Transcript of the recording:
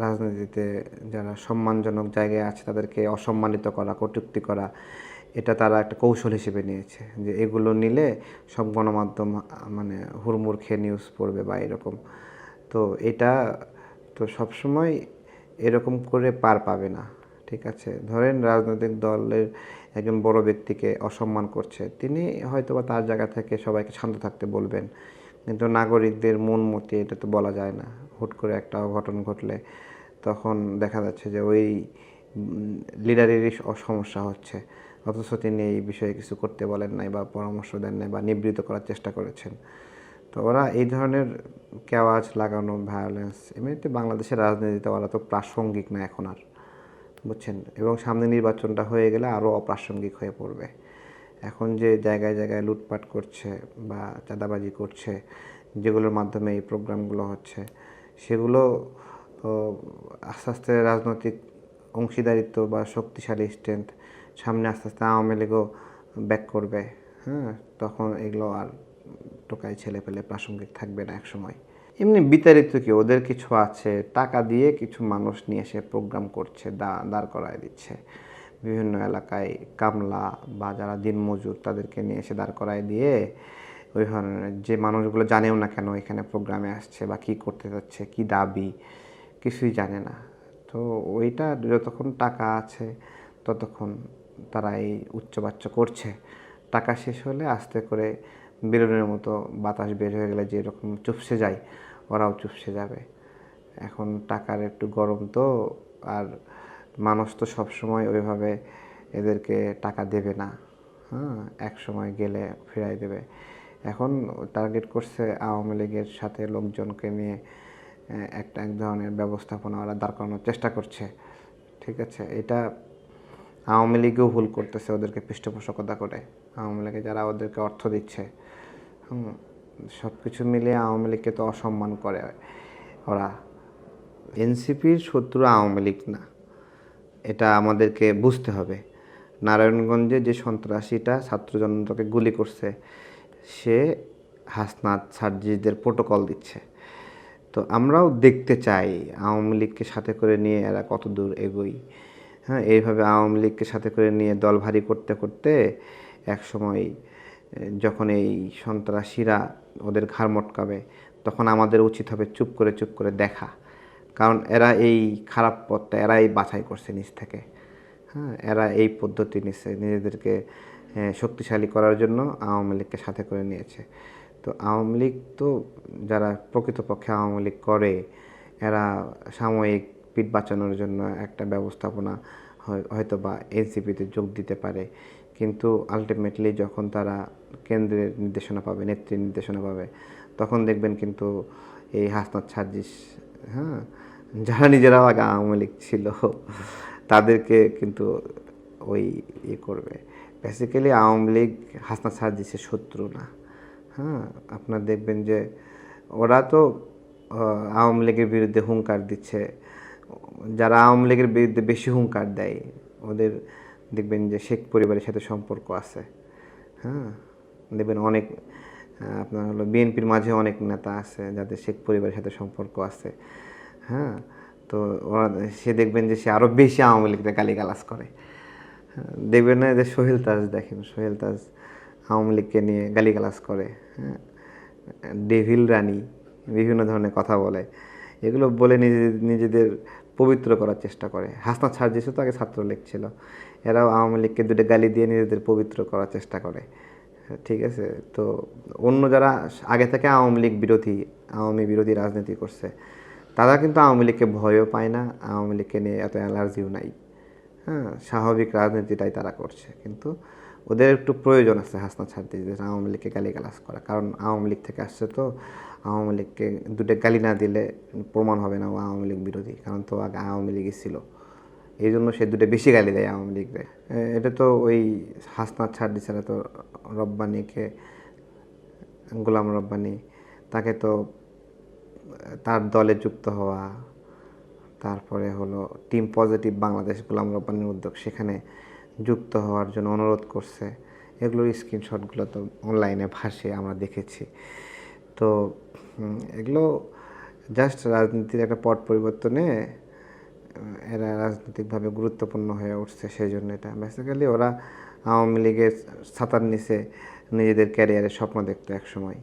রাজনীতিতে যারা সম্মানজনক জায়গায় আছে, তাদেরকে অসম্মানিত করা, কটুক্তি করা, এটা তারা একটা কৌশল হিসেবে নিয়েছে। যে এগুলো নিলে সব গণমাধ্যম মানে হুড়মুড় খেয়ে নিউজ পড়বে বা এরকম। তো এটা তো সবসময় এরকম করে পার পাবে না, ঠিক আছে? ধরেন রাজনৈতিক দলের একজন বড় ব্যক্তিকে অসম্মান করছে, তিনি হয়তো বা তার জায়গা থেকে সবাইকে শান্ত থাকতে বলবেন। কিন্তু নাগরিকদের মন মতে এটা তো বলা যায় না। হুট করে একটা অঘটন ঘটলে তখন দেখা যাচ্ছে যে ওই লিডারেরই সমস্যা হচ্ছে। অথচ তিনি এই বিষয়ে কিছু করতে বলেন নাই বা পরামর্শ দেন নাই বা নিবৃত করার চেষ্টা করেছেন। তো ওরা এই ধরনের কেওয়াজ লাগানো ভায়োলেন্স এমনিতে বাংলাদেশের রাজনীতিতে ওরা তো প্রাসঙ্গিক না এখন আর, বুঝছেন? এবং সামনে নির্বাচনটা হয়ে গেলে আরও অপ্রাসঙ্গিক হয়ে পড়বে। এখন যে জায়গায় জায়গায় লুটপাট করছে বা চাঁদাবাজি করছে, যেগুলোর মাধ্যমে এই প্রোগ্রামগুলো হচ্ছে, সেগুলো আস্তে আস্তে রাজনৈতিক অংশীদারিত্ব বা শক্তিশালী স্ট্রেংথ সামনে আস্তে আস্তে আওয়ামী লীগও ব্যাক করবে। হ্যাঁ তখন এগুলো আর টোকাই ছেলে পেলে প্রাসঙ্গিক থাকবে না একসময়। এমনি বিতাড়িত কি ওদের কিছু আছে? টাকা দিয়ে কিছু মানুষ নিয়ে এসে প্রোগ্রাম করছে, দা, দাঁড় করায় দিচ্ছে। বিভিন্ন এলাকায় কামলা বা যারা দিনমজুর তাদেরকে নিয়ে এসে দাঁড় করায় দিয়ে ওই ধরনের যে মানুষগুলো জানেও না কেন এখানে প্রোগ্রামে আসছে বা কী করতে যাচ্ছে, কী দাবি, কিছুই জানে না। তো ওইটা যতক্ষণ টাকা আছে ততক্ষণ তারা এই উচ্চবাচ্য করছে। টাকা শেষ হলে আস্তে করে বেলুনের মতো বাতাস বের হয়ে গেলে যেরকম চুপসে যায়, ওরাও চুপসে যাবে। এখন টাকার একটু গরম তো, আর মানুষ তো সবসময় ওইভাবে এদেরকে টাকা দেবে না। হ্যাঁ এক সময় গেলে ফেরাই দেবে। এখন টার্গেট করছে আওয়ামী লীগের সাথে লোকজনকে নিয়ে একটা এক ধরনের ব্যবস্থাপনা ওরা দাঁড় করানোর চেষ্টা করছে। ঠিক আছে, এটা আওয়ামী লীগও ভুল করতেছে ওদেরকে পৃষ্ঠপোষকতা করে। আওয়ামী লীগে যারা ওদেরকে অর্থ দিচ্ছে সব কিছু মিলিয়ে আওয়ামী লীগকে তো অসম্মান করে ওরা। এনসিপির শত্রু আওয়ামী লীগ না। এটা আমাদেরকে বুঝতে হবে। নারায়ণগঞ্জে যে সন্ত্রাসীটা ছাত্র জনতাকে গুলি করছে, সে হাসনাত সার্জিদের প্রোটোকল দিচ্ছে। তো আমরাও দেখতে চাই আওয়ামী লীগকে সাথে করে নিয়ে এরা কত দূর এগোই হ্যাঁ এইভাবে আওয়ামী লীগকে সাথে করে নিয়ে দল ভারী করতে করতে এক সময় যখন এই সন্ত্রাসীরা ওদের ঘাড় মটকাবে, তখন আমাদের উচিত হবে চুপ করে চুপ করে দেখা। কারণ এরা এই খারাপ পথটা, এরাই বাছাই করছে নিজ থেকে। হ্যাঁ এরা এই পদ্ধতি নিচ্ছে নিজেদেরকে শক্তিশালী করার জন্য আওয়ামী লীগকে সাথে করে নিয়েছে। তো আওয়ামী লীগ তো যারা প্রকৃতপক্ষে আওয়ামী লীগ করে, এরা সাময়িক পিঠ বাঁচানোর জন্য একটা ব্যবস্থাপনা হয়- হয়তো বা এনসিপিতে যোগ দিতে পারে। কিন্তু আলটিমেটলি যখন তারা কেন্দ্রের নির্দেশনা পাবে, নেত্রীর নির্দেশনা পাবে, তখন দেখবেন কিন্তু এই হাসনাত সার্জিস হ্যাঁ যারা নিজেরাও আগে আওয়ামী লীগ ছিল, তাদেরকে কিন্তু ওই ইয়ে করবে। বেসিক্যালি আওয়ামী লীগ হাসনাত সার্জিসের শত্রু না। হ্যাঁ আপনার দেখবেন যে ওরা তো আওয়ামী লীগের বিরুদ্ধে হুঙ্কার দিচ্ছে। যারা আওয়ামী লীগের বিরুদ্ধে বেশি হুঙ্কার দেয়, ওদের দেখবেন যে শেখ পরিবারের সাথে সম্পর্ক আছে। হ্যাঁ দেখবেন অনেক আপনার হলো বিএনপির মাঝে অনেক নেতা আছে যাদের শেখ পরিবারের সাথে সম্পর্ক আছে হ্যাঁ তো ওরা সে দেখবেন যে সে আরও বেশি আওয়ামী লীগকে গালিগালাজ করে। হ্যাঁ, দেখবেন না যে সোহেল তাজ দেখেন সোহেল তাজ আওয়ামী লীগকে নিয়ে গালিগালাজ করে হ্যাঁ ডেভিল রানী বিভিন্ন ধরনের কথা বলে এগুলো বলে নিজে নিজেদের পবিত্র করার চেষ্টা করে। হাসনাত সার্জিসও তো আগে ছাত্রলীগ ছিল এরাও আওয়ামী লীগকে দুটো গালি দিয়ে নিজেদের পবিত্র করার চেষ্টা করে। ঠিক আছে? তো অন্য যারা আগে থেকে আওয়ামী লীগ বিরোধী, আওয়ামী বিরোধী রাজনীতি করছে, তারা কিন্তু আওয়ামী লীগকে ভয়ও পায় না, আওয়ামী লীগকে নিয়ে এত অ্যালার্জিও নাই। হ্যাঁ স্বাভাবিক রাজনীতিটাই তারা করছে। কিন্তু ওদের একটু প্রয়োজন আছে হাসনাত সার্জিদের আওয়ামী লীগকে গালিগালাজ করা। কারণ আওয়ামী লীগ থেকে আসছে তো, আওয়ামী লীগকে দুটো গালি না দিলে প্রমাণ হবে না ও আওয়ামী লীগ বিরোধী। কারণ তো আগে আওয়ামী লীগই ছিল। এই জন্য সে দুটো বেশি গালি দেয় আওয়ামী লীগরে এ, এটা তো ওই হাসনাত ছাড় ছাড়া তো রব্বানিকে গোলাম রব্বানি তাকে তো তার দলে যুক্ত হওয়া তারপরে হলো টিম পজিটিভ বাংলাদেশ গোলাম রব্বানির উদ্যোগ সেখানে যুক্ত হওয়ার জন্য অনুরোধ করছে। এগুলোর স্ক্রিনশটগুলো তো অনলাইনে ভাসে আমরা দেখেছি। তো এগুলো জাস্ট রাজনীতির একটা পট পরিবর্তনে এরা রাজনৈতিকভাবে গুরুত্বপূর্ণ হয়ে উঠছে সেই জন্য এটা। বেসিক্যালি ওরা আওয়ামী লীগের ছাতার নিচে নিজেদের ক্যারিয়ারের স্বপ্ন দেখতো এক সময়